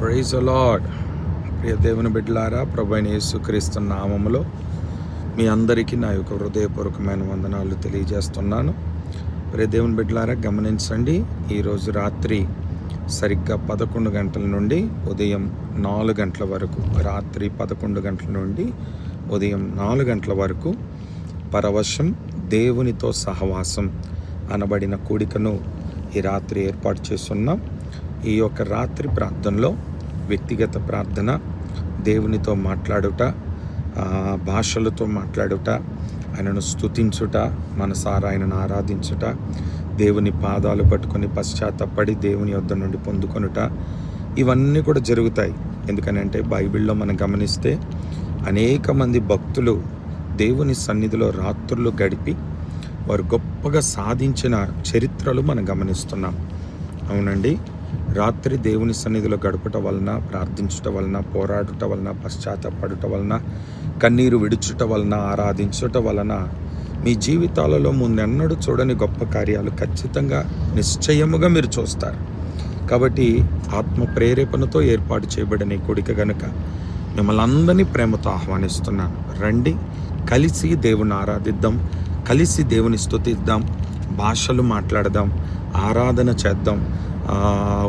Praise అలాడ్ ప్రియ దేవుని బిడ్డలారా ప్రభు అయిన యేసుక్రీస్తు నామములో మీ అందరికీ నా యొక్క హృదయపూర్వకమైన వందనాలు తెలియజేస్తున్నాను. ప్రియ దేవుని బిడ్డలారా గమనించండి ఈరోజు రాత్రి సరిగ్గా పదకొండు గంటల నుండి ఉదయం నాలుగు గంటల వరకు రాత్రి పదకొండు గంటల నుండి ఉదయం నాలుగు గంటల వరకు పరవశం దేవునితో సహవాసం అనబడిన కూడికను ఈ రాత్రి ఏర్పాటు చేస్తున్నాం. ఈ యొక్క రాత్రి ప్రార్థనలో వ్యక్తిగత ప్రార్థన దేవునితో మాట్లాడుట భాషలతో మాట్లాడుట ఆయనను స్తుతించుట మనసారా ఆయనను ఆరాధించుట దేవుని పాదాలు పట్టుకొని పశ్చాత్తపడి దేవుని యొద్ద నుండి పొందుకొనుట. ఇవన్నీ కూడా జరుగుతాయి. ఎందుకనంటే బైబిల్లో మనం గమనిస్తే అనేక మంది భక్తులు దేవుని సన్నిధిలో రాత్రులు గడిపి వారు గొప్పగా సాధించిన చరిత్రలు మనం గమనిస్తున్నాం. అవునండి? రాత్రి దేవుని సన్నిధిలో గడుపుట వలన ప్రార్థించుట వలన పోరాడుట వలన పశ్చాత్తపడుట వలన కన్నీరు విడుచుట వలన ఆరాధించుట వలన మీ జీవితాలలో ముందెన్నడూ చూడని గొప్ప కార్యాలు ఖచ్చితంగా నిశ్చయముగా మీరు చూస్తారు. కాబట్టి ఆత్మ ప్రేరేపణతో ఏర్పాటు చేయబడిన ఈ కొడిక గనుక మిమ్మల్ని అందరినీ ప్రేమతో ఆహ్వానిస్తున్నాను. రండి కలిసి దేవుని ఆరాధిద్దాం కలిసి దేవుని స్థుతిద్దాం. భాషలు మాట్లాడదాం ఆరాధన చేద్దాం.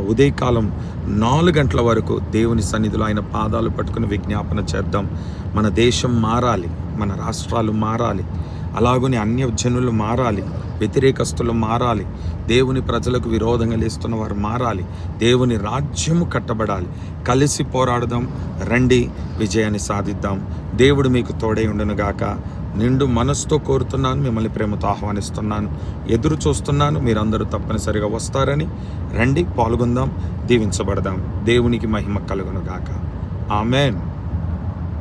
ఉదయకాలం నాలుగు గంటల వరకు దేవుని సన్నిధిలో ఆయన పాదాలు పట్టుకుని విజ్ఞాపన చేద్దాం. మన దేశం మారాలి మన రాష్ట్రాలు మారాలి అలాగని అన్యజనులు మారాలి వ్యతిరేకస్తులు మారాలి దేవుని ప్రజలకు విరోధంగా లేస్తున్న వారు మారాలి దేవుని రాజ్యము కట్టబడాలి. కలిసి పోరాడదాం రండి విజయాన్ని సాధిద్దాం. దేవుడు మీకు తోడై ఉండునుగాక. నిండు మనసుతో కోరుతున్నాను మిమ్మల్ని ప్రేమతో ఆహ్వానిస్తున్నాను. ఎదురు చూస్తున్నాను మీరందరూ తప్పనిసరిగా వస్తారని. రండి పాల్గొందాం దీవించబడదాం. దేవునికి మహిమ కలుగునుగాక ఆమెన్.